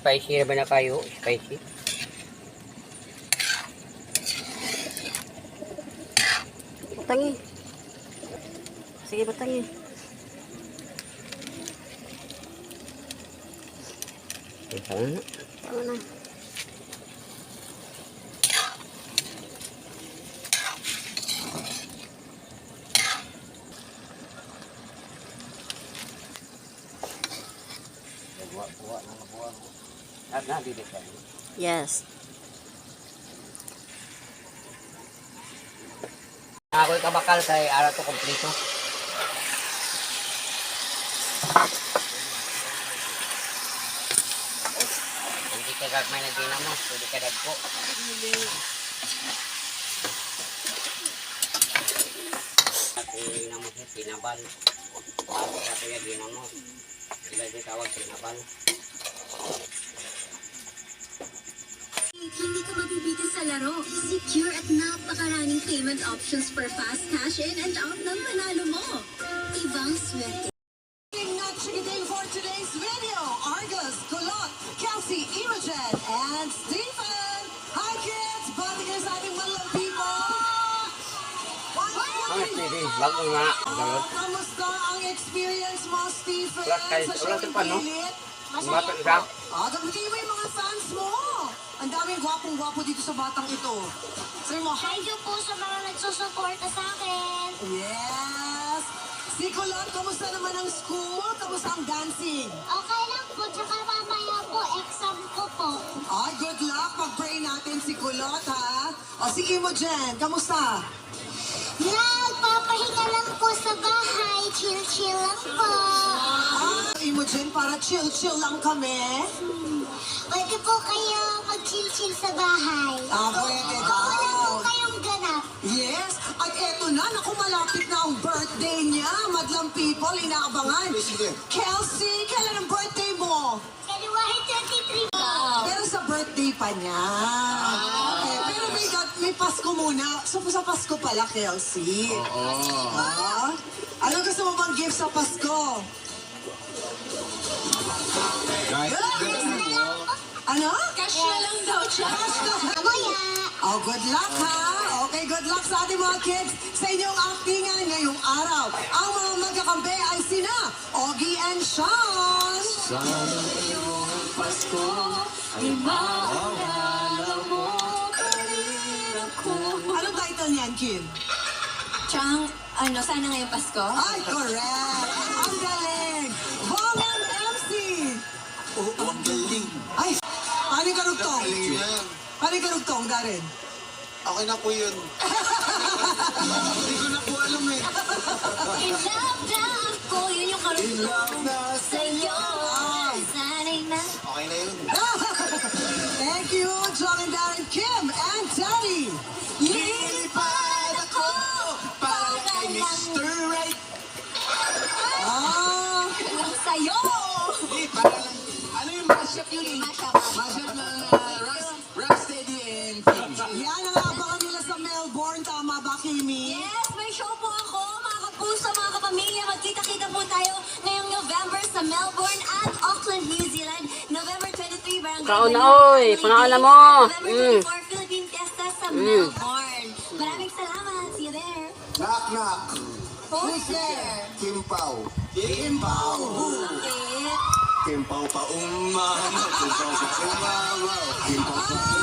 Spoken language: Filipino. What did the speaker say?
spicy na ba na kayo? Spicy? Batangi. Sige, batangi. Ito na. Tama na. At na, dito ka. Yes. Ako'y kabakal kay ara to kompleto. Hindi ka gagmay na ginamo, hindi ka dagpo. At ginamo siya, sinabal. At kaya ginamo. Laro. Secure at napakaraming payment options for fast cash in and out ng panalo mo. Ibang swerte. Not chikiting for today's video. Argus, Kulot, Kelsey, Imogen, and Stephen. Hi kids! Bati kayo sa ating mga people! Ano, Stevie? Bago nga. Galot. Kamusta ang experience mo, Stephen? Wala kayo- sa wala showing tayo pa, no? pilit? Mata isa. Ah, gamitin mo yung mga fans mo. Ang daming gwapong-gwapo dito sa batang ito. Sabi mo, hi. Thank you po sa mga nagsusuporta sa akin. Yes! Si Kulot, kamusta naman ang school? Kamusta ang dancing? Okay lang po, tsaka mamaya po, exam ko po. Ay, good luck. Pag-pray natin si Kulot, ha? O, si Imogen, kamusta? Nagpapahinga lang po sa bahay. Chill-chill lang po. Ah, Imogen, para chill-chill lang kami. Pwede po kayo mag-chill-chill sa bahay. Ah, pwede Wala po daw. kayong ganap. Yes, at eto na, naku, malapit na ang birthday niya. Madlang people, inaabangan. Kelsey, kailan ang birthday mo? January 23 po. Pero sa birthday pa niya. Pasko muna. So, sa Pasko pala, Kelsey. Oo. Ah, ano gusto mo bang gift sa Pasko? Ano? Cash na lang daw siya. Oh, good luck ha! Okay, good luck sa ating mga kids sa inyong actingan ngayong araw. Ang mga magkakampi ay sina Ogie and Sean. Anong Kim? Chang, ano, sana ngayong Pasko? Ay, correct! Ang galing! Bongan MC! Oo, ang galing. Ay, paano? Galing yan. Paano yung karugtong, Darren? Okay na po yun. Hindi ko na po alam eh. In love na ako. Yun yung In karugtong love na sa'yo. Sanay na. Okay na yun. Thank you, John and Darren, Kim, Tama ba, Kimi? Yes, may show po ako, mga kapuso, mga kapamilya. Magkita-kita po tayo ngayong November sa Melbourne at Auckland, New Zealand. November 23, Barangay Kaon na, oy. Pangalan mo. November Mm. 24, Philippine Fiesta sa Mm. Melbourne. Maraming salamat. See you there. Knock, knock. Who's there? Kim Pao. Kim Pao. Bakit? Kim Pao pa umama. Kim Pao pa umama. Kim Pao pa umama.